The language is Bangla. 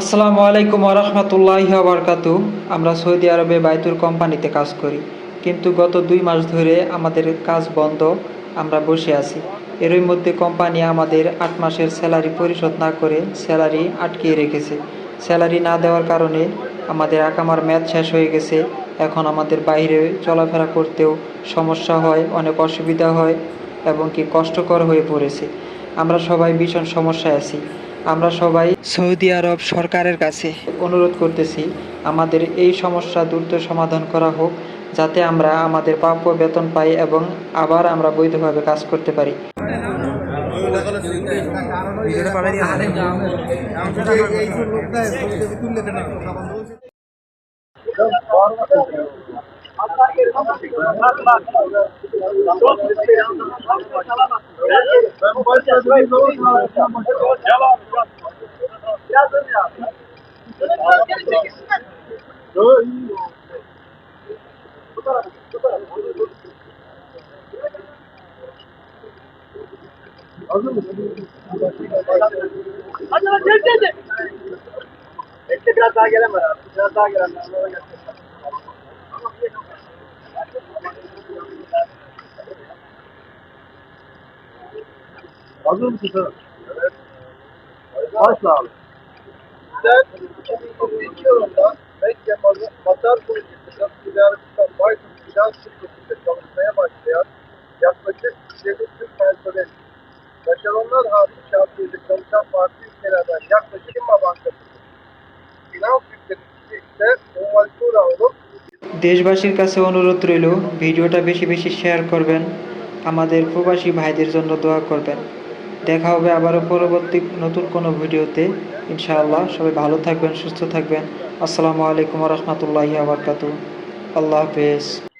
আসসালামু আলাইকুম রহমতুল্লাহ বারকাত আমরা সৌদি আরবে বাইতুর কোম্পানিতে কাজ করি। কিন্তু গত দুই মাস ধরে আমাদের কাজ বন্ধ, আমরা বসে আছি। এরই মধ্যে কোম্পানি আমাদের আট মাসের স্যালারি পরিশোধ না করে স্যালারি আটকিয়ে রেখেছে। স্যালারি না দেওয়ার কারণে আমাদের আকামার ম্যাচ শেষ হয়ে গেছে। এখন আমাদের বাইরে চলাফেরা করতেও সমস্যা হয়, অনেক অসুবিধা হয় এবং কি কষ্টকর হয়ে পড়েছে। আমরা সবাই ভীষণ সমস্যায় আছি। আমরা সবাই সৌদি আরব সরকারের কাছে অনুরোধ করতেছি আমাদের এই সমস্যা দ্রুত সমাধান করা হোক যাতে আমরা আমাদের প্রাপ্য বেতন পাই এবং আবার আমরা বৈধভাবে কাজ করতে পারি। Ben başladığım zaman devam Yazın ya. Yok iyi. Bu tarafa, bu tarafa. Hazır mısın? Hadi lan gel gel. Bekle biraz daha gelemez. Biraz daha gelemez. Hazır mısın sen? Evet. Başla abi. Ben 2022 yılında Mekke Matar Projesi'nde Ticaretten Baytun Finans Şirketi'nde çalışmaya başlayan yaklaşık 7 Türk personeli. Yaşananlar hariç şartıyla çalışan farklı ülkelerden yaklaşık 20 bankası. Finans yükleticisi ise Uvaltura olup দেশবাসীর কাছে অনুরোধ রইল ভিডিওটা বেশি বেশি শেয়ার করবেন আমাদের প্রবাসী ভাইদের জন্য দোয়া করবেন দেখা হবে আবারও পরবর্তী নতুন কোনো ভিডিওতে। ইনশাআল্লাহ, সবাই ভালো থাকবেন, সুস্থ থাকবেন। আসসালামু আলাইকুম রহমতুল্লাহি আবরকাত আল্লাহ হাফেজ।